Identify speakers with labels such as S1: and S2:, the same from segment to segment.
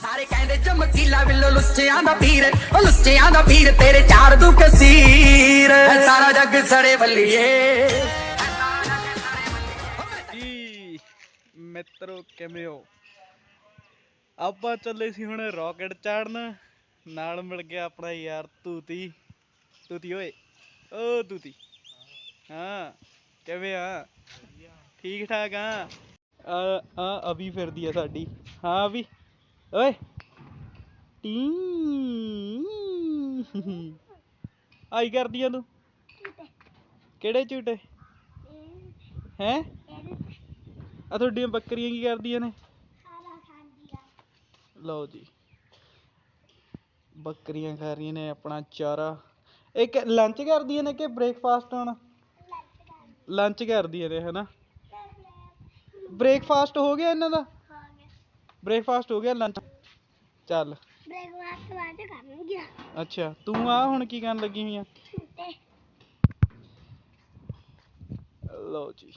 S1: ਸਾਰੇ ਕਹਿੰਦੇ ਚਮਕੀਲਾ ਵਿਲੋ ਲੁੱਚਿਆਂ ਦਾ ਪੀਰ ਉਹ ਲੁੱਚਿਆਂ ਦਾ ਪੀਰ ਤੇਰੇ ਚਾਰ ਦੂ ਕਸੀਰ ਸਾਰਾ ਜੱਗ ਸੜੇ ਬੱਲੀਏ
S2: ਜੀ ਮਿੱਤਰੋ ਕਿਵੇਂ ਹੋ? ਆਪਾਂ ਚੱਲੇ ਸੀ ਹੁਣ ਰਾਕਟ ਚਾੜਨ। ਨਾਲ ਮਿਲ ਗਿਆ ਆਪਣਾ ਯਾਰ ਤੂਤੀ। ਤੂਤੀ ਓਏ। ਓ ਤੂਤੀ। ਹਾਂ ਕਿਵੇਂ ਆ? ਠੀਕ ਠਾਕ ਆ? ਆ ਆ ਅਭੀ ਫਿਰਦੀ ਆ ਸਾਡੀ। ਹਾਂ ਅਭੀ। ਓਏ। ਟੀ। ਆਈ ਕਰਦੀ ਆ ਤੂੰ। ਕਿਹੜੇ ਝੂਟੇ ਹੈਂ? ਆ ਤੁਹਾਡੀਆਂ ਬੱਕਰੀਆਂ ਕੀ ਕਰਦੀਆਂ ਨੇ? ਲਓ ਜੀ। ਬੱਕਰੀਆਂ ਖਾ ਰਹੀਆਂ ਨੇ ਆਪਣਾ ਚਾਰਾ। ਇੱਕ ਲੰਚ ਕਰਦੀਆਂ ਨੇ ਕਿ ਬ੍ਰੇਕਫਾਸਟ ਹੁਣ? ਲੰਚ ਕਰਦੀਆਂ ਨੇ ਹਨਾ ਬ੍ਰੇਕਫਾਸਟ ਹੋ ਗਿਆ ਇਹਨਾਂ ਦਾ? ਬ੍ਰੇਕਫਾਸਟ ਹੋ ਗਿਆ ਲੰਚ ਚੱਲ।
S3: ਬ੍ਰੇਕਫਾਸਟ ਬਾਅਦ ਚ ਕਰਨਗੇ
S2: ਅੱਛਾ ਤੂੰ ਆ ਹੁਣ ਕੀ ਕਰਨ ਲੱਗੀ ਹੋਈ ਆ
S3: ਤੇ
S2: ਲਓ ਜੀ।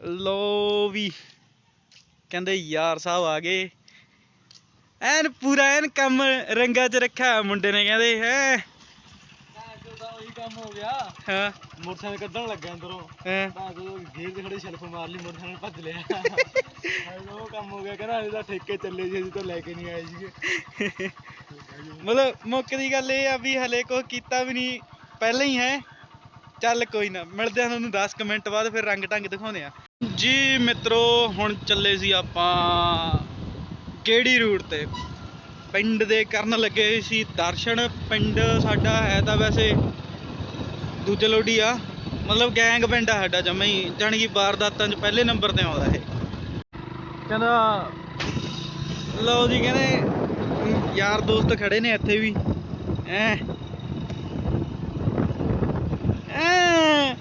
S2: ਲੋ ਵੀ। ਕਹਿੰਦੇ ਯਾਰ ਸਾਹਿਬ ਆ ਗਏ। ਐਨ ਪੂਰਾ ਐਨ ਕੰਮ ਰੰਗਾ 'ਚ ਰੱਖਿਆ ਮੁੰਡੇ ਨੇ ਕਹਿੰਦੇ ਹੈ।
S4: ਕੰਮ ਹੋ ਗਿਆ।
S2: ਹਾਂ।
S4: ਮੋਟਰਸਾਈਕਲ ਕੱਢਣ ਲੱਗਾ ਅੰਦਰੋਂ।
S2: ਹਾਂ।
S4: ਤਾਂ ਜਦੋਂ ਗੇਰ ਤੇ ਖੜੀ ਸ਼ੈਲਫ ਮਾਰ ਲਈ ਮੋਟਰਸਾਈਕਲ ਭੱਜ ਲਿਆ। ਹਾਏ ਉਹ ਕੰਮ ਹੋ ਗਿਆ ਕਹਿੰਦਾ ਅਜੇ ਤਾਂ ਠੇਕੇ ਚੱਲੇ ਸੀ ਅਜੇ ਤਾਂ ਲੈ ਕੇ ਨਹੀਂ ਆਏ ਸੀਗੇ।
S2: ਮਤਲਬ ਮੁੱਕ ਦੀ ਗੱਲ ਇਹ ਆ ਵੀ ਹਲੇ ਕੋਈ ਕੀਤਾ ਵੀ ਨਹੀਂ ਪਹਿਲਾਂ ਹੀ ਹੈ। ਚੱਲ ਕੋਈ ਨਾ ਮਿਲਦੇ ਆ ਤੁਹਾਨੂੰ 10 ਕੁ ਮਿੰਟ ਬਾਅਦ ਫਿਰ ਰੰਗ ਢੰਗ ਦਿਖਾਉਂਦੇ ਆ ਜੀ ਮਿੱਤਰੋ ਹੁਣ ਚੱਲੇ ਸੀ ਆਪਾਂ ਕਿਹੜੀ ਰੂਟ ਤੇ? ਪਿੰਡ ਦੇ ਕਰਨ ਲੱਗੇ ਸੀ ਦਰਸ਼ਨ। ਪਿੰਡ ਸਾਡਾ ਹੈ ਤਾਂ ਵੈਸੇ ਦੂਜੇ ਲੋਡੀ ਆ। ਮਤਲਬ ਗੈਂਗ ਪਿੰਡ ਆ ਸਾਡਾ ਜਮਾ ਹੀ, ਜਾਣੀ ਕਿ ਵਾਰਦਾਤਾਂ 'ਚ ਪਹਿਲੇ ਨੰਬਰ ਤੇ ਆਉਂਦਾ ਇਹ। ਕਹਿੰਦਾ, ਲਓ ਜੀ ਕਹਿੰਦੇ, ਯਾਰ ਦੋਸਤ ਖੜੇ ਨੇ ਇੱਥੇ ਵੀ। ਐ ਐ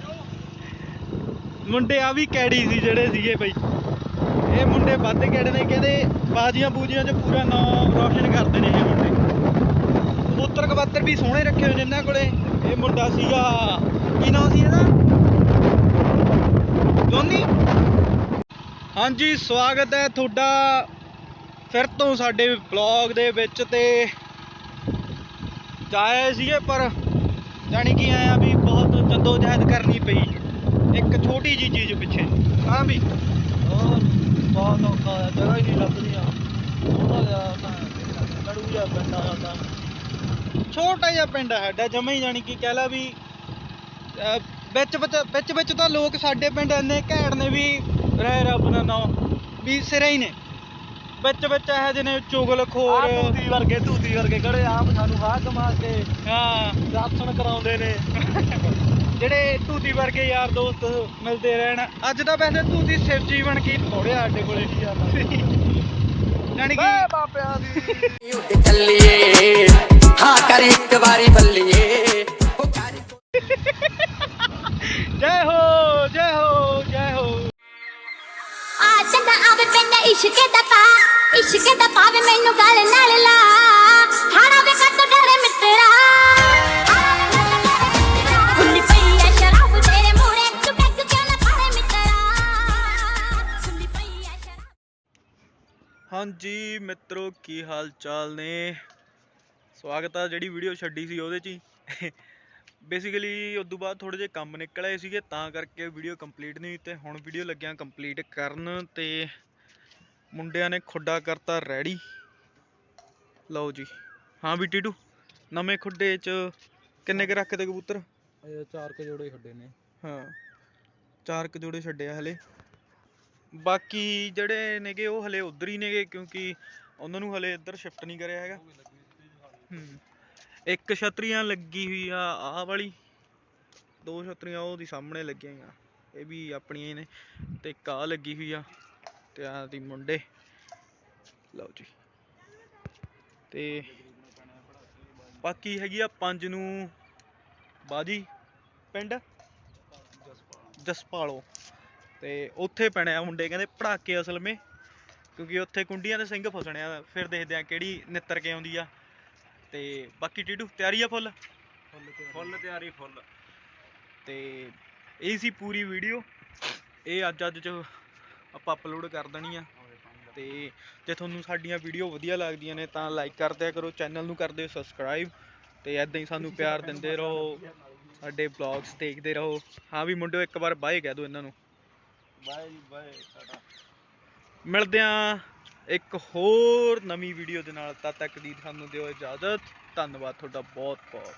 S2: ਮੁੰਡੇ ਆ ਵੀ ਕੈੜੀ ਸੀ ਜਿਹੜੇ ਸੀਗੇ ਬਈ। ਇਹ ਮੁੰਡੇ ਵੱਧ ਕੈੜੇ ਨੇ, ਕਹਿੰਦੇ ਬਾਜੀਆਂ ਬੂਜੀਆਂ 'ਚ ਪੂਰਾ ਨਾਮ ਰੋਸ਼ਨ ਕਰਦੇ ਨੇ ਇਹ ਮੁੰਡੇ। ਕਬੂਤਰ ਕਬੱਤਰ ਵੀ ਸੋਹਣੇ ਰੱਖੇ ਹੋਏ ਨੇ ਇਹਨਾਂ ਕੋਲੇ। ਇਹ ਮੁੰਡਾ ਸੀਗਾ, ਕੀ ਨਾਮ ਸੀ ਇਹਦਾ? ਜੋਨੀ ਹਾਂਜੀ, ਸਵਾਗਤ ਹੈ ਤੁਹਾਡਾ ਫਿਰ ਤੋਂ ਸਾਡੇ ਵਲੌਗ ਦੇ ਵਿੱਚ ਤੇ ਜਾਏ ਸੀਗੇ, ਪਰ ਜਾਣੀ ਕਿ ਆਇਆ ਵੀ ਬਹੁਤ ਜਦੋਜਹਿਦ ਕਰਨੀ ਪਈ ਇੱਕ ਛੋਟੀ ਜੀ ਚੀਜ਼ ਪਿੱਛੇ। ਹਾਂ ਵੀ?
S4: ਹੋਰ, ਬਹੁਤ ਔਖਾ ਹੋਇਆ ਜਗ੍ਹਾ ਹੀ ਨਹੀਂ ਲੱਭਦੀਆਂ। ਉਹਦਾ ਲੜੂ ਜਿਹਾ ਪਿੰਡ ਆ ਸਾਡਾ
S2: ਛੋਟਾ ਜਿਹਾ ਪਿੰਡ ਹੈ ਸਾਡਾ ਜਮਾਂ ਹੀ ਜਾਣੀ ਕਿ ਕਹਿ ਲਾ ਵੀ ਵਿੱਚ ਵਿੱਚ ਵਿੱਚ ਤਾਂ ਲੋਕ ਸਾਡੇ ਪਿੰਡ ਇੰਨੇ ਘੈਂਟ ਨੇ ਵੀ ਰਹਿ ਰੱਬ ਦਾ ਨਾਮ ਵੀ ਸਿਰੇ ਹੀ ਨੇ। ਵਿੱਚ ਵਿੱਚ ਇਹੋ ਜਿਹੇ ਨੇ ਚੁਗਲ
S4: ਆ
S2: ਖੋਰ
S4: ਧੂਤੀ ਵਰਗੇ ਧੂਤੀ ਵਰਗੇ ਖੜੇ ਆਪ ਸਾਨੂੰ ਹਾਕ ਮਾਰ ਕੇ
S2: ਹਾਂ।
S4: ਦਰਸ਼ਨ ਕਰਾਉਂਦੇ ਨੇ।
S2: ਜਿਹੜੇ ਧੂਤੀ ਵਰਗੇ ਯਾਰ ਦੋਸਤ ਮਿਲਦੇ ਰਹਿਣ ਅੱਜ ਤਾਂ ਵੈਸੇ ਧੂਤੀ ਸਿਰ ਜੀਵਨ ਕੀ ਥੋੜਿਆ ਸਾਡੇ ਕੋਲੇ। ਜਾਣੀ ਕਿ
S4: ਬਾਪਿਆਂ ਦੀ।
S1: ਉੱਡ ਚੱਲੀਏ ਹਾਂ ਕਰ ਇੱਕ ਵਾਰੀ ਬੱਲੀਏ।
S2: ਜੈ ਹੋ ਜੈ ਹੋ ਜੈ ਹੋ।
S3: ਆ ਚੰਗਾ ਆਵੇ ਪਿੰਡ ਇਸ਼ਕ ਦਾ ਪਾ ਇਸ਼ਕ
S2: ਹਾਂਜੀ ਮਿੱਤਰੋ ਕੀ ਹਾਲ ਚਾਲ ਨੇ? ਸਵਾਗਤ ਆ ਜਿਹੜੀ ਵੀਡੀਓ ਛੱਡੀ ਸੀ ਉਹਦੇ 'ਚ ਹੀ। ਬੇਸਿਕਲੀ ਉਦੋਂ ਬਾਅਦ ਥੋੜੇ ਜਿਹੇ ਕੰਮ ਨਿਕਲ ਆਏ ਸੀਗੇ ਤਾਂ ਕਰਕੇ ਵੀਡੀਓ ਕੰਪਲੀਟ ਨਹੀਂ ਤੇ ਹੁਣ ਵੀਡੀਓ ਲੱਗਿਆ ਕੰਪਲੀਟ ਕਰਨ ਤੇ ਮੁੰਡਿਆਂ ਨੇ ਖੁੱਡਾ ਕਰਤਾ ਰੈਡੀ ਲਓ ਜੀ। ਹਾਂ ਵੀ ਟੀਟੂ ਨਵੇਂ ਖੁੱਡੇ 'ਚ ਕਿੰਨੇ ਕੁ ਰੱਖਦੇ ਕਬੂਤਰ?
S4: ਚਾਰ ਕੇ ਜੋੜੇ ਛੱਡੇ ਨੇ।
S2: ਹਾਂ ਚਾਰ ਕੁ ਜੋੜੇ ਛੱਡੇ ਆ ਹਲੇ। ਬਾਕੀ ਜਿਹੜੇ ਨੇਗੇ ਉਹ ਹਲੇ ਉਧਰ ਹੀ ਨੇਗੇ ਕਿਉਂਕਿ ਉਹਨਾਂ ਨੂੰ ਹਲੇ ਇੱਧਰ ਸ਼ਿਫਟ ਨਹੀਂ ਕਰਿਆ ਹੈਗਾ। ਹੂੰ। ਇੱਕ ਛਤਰੀਆਂ ਲੱਗੀ ਹੋਈ ਆ, ਆਹ ਵਾਲੀ। ਦੋ ਛਤਰੀਆਂ ਉਹਦੀ ਸਾਹਮਣੇ ਲੱਗੀਆਂ ਆ ਇਹ ਵੀ ਆਪਣੀਆਂ ਨੇ ਤੇ ਇੱਕ ਆਹ ਲੱਗੀ ਹੋਈ ਆ ਤੇ ਆਹ ਦੀ ਮੁੰਡੇ। ਲਓ ਜੀ। ਤੇ ਬਾਕੀ ਹੈਗੀ ਆ ਪੰਜ ਨੂੰ ਬਾਜੀ। ਪਿੰਡ? ਜਸਪਾਲੋ। ਤੇ ਉੱਥੇ ਪੈਣੇ ਮੁੰਡੇ ਕਹਿੰਦੇ ਪੜਾਕੇ ਅਸਲ ਮੇ ਕਿਉਂਕਿ ਉੱਥੇ ਕੁੰਡੀਆਂ ਦੇ ਸਿੰਘ ਫਸਣੇ ਆ ਫਿਰ ਦੇਖਦੇ ਆ ਕਿਹੜੀ ਨਿੱਤਰ ਕੇ ਆਉਂਦੀ ਆ। ਤੇ ਬਾਕੀ ਟੀਟੂ ਤਿਆਰੀ ਆ ਫੁੱਲ?
S4: ਫੁੱਲ ਤਿਆਰੀ ਫੁੱਲ।
S2: ਤੇ ਇਹ ਸੀ ਪੂਰੀ ਵੀਡੀਓ। ਇਹ ਅੱਜ ਅੱਜ ਚ ਆਪਾਂ ਅਪਲੋਡ ਕਰ ਦੇਣੀ ਆ। ਤੇ ਜੇ ਤੁਹਾਨੂੰ ਸਾਡੀਆਂ ਵੀਡੀਓ ਵਧੀਆ ਲੱਗਦੀਆਂ ਨੇ ਤਾਂ ਲਾਈਕ ਕਰ ਦਿਆ ਕਰੋ ਚੈਨਲ ਨੂੰ ਕਰ ਦਿਓ ਸਬਸਕ੍ਰਾਈਬ ਤੇ ਐਦਾਂ ਹੀ ਸਾਨੂੰ ਪਿਆਰ ਦਿੰਦੇ ਰਹੋ ਸਾਡੇ ਵਲੌਗਸ ਦੇਖਦੇ ਰਹੋ। ਹਾਂ ਵੀ ਮੁੰਡਿਓ ਇੱਕ ਵਾਰ ਬਾਏ ਕਹਿ ਦਿਓ ਇਹਨਾਂ ਨੂੰ।
S4: ਬਾਏ ਜੀ ਬਾਏ ਟਾਟਾ
S2: ਮਿਲਦੇ ਆਂ ਇੱਕ ਹੋਰ ਨਵੀਂ ਵੀਡੀਓ ਦੇ ਨਾਲ। ਤਦ ਤੱਕ ਦੀ ਤੁਹਾਨੂੰ ਦਿਓ ਇਜਾਜ਼ਤ। ਧੰਨਵਾਦ ਤੁਹਾਡਾ ਬਹੁਤ ਬਹੁਤ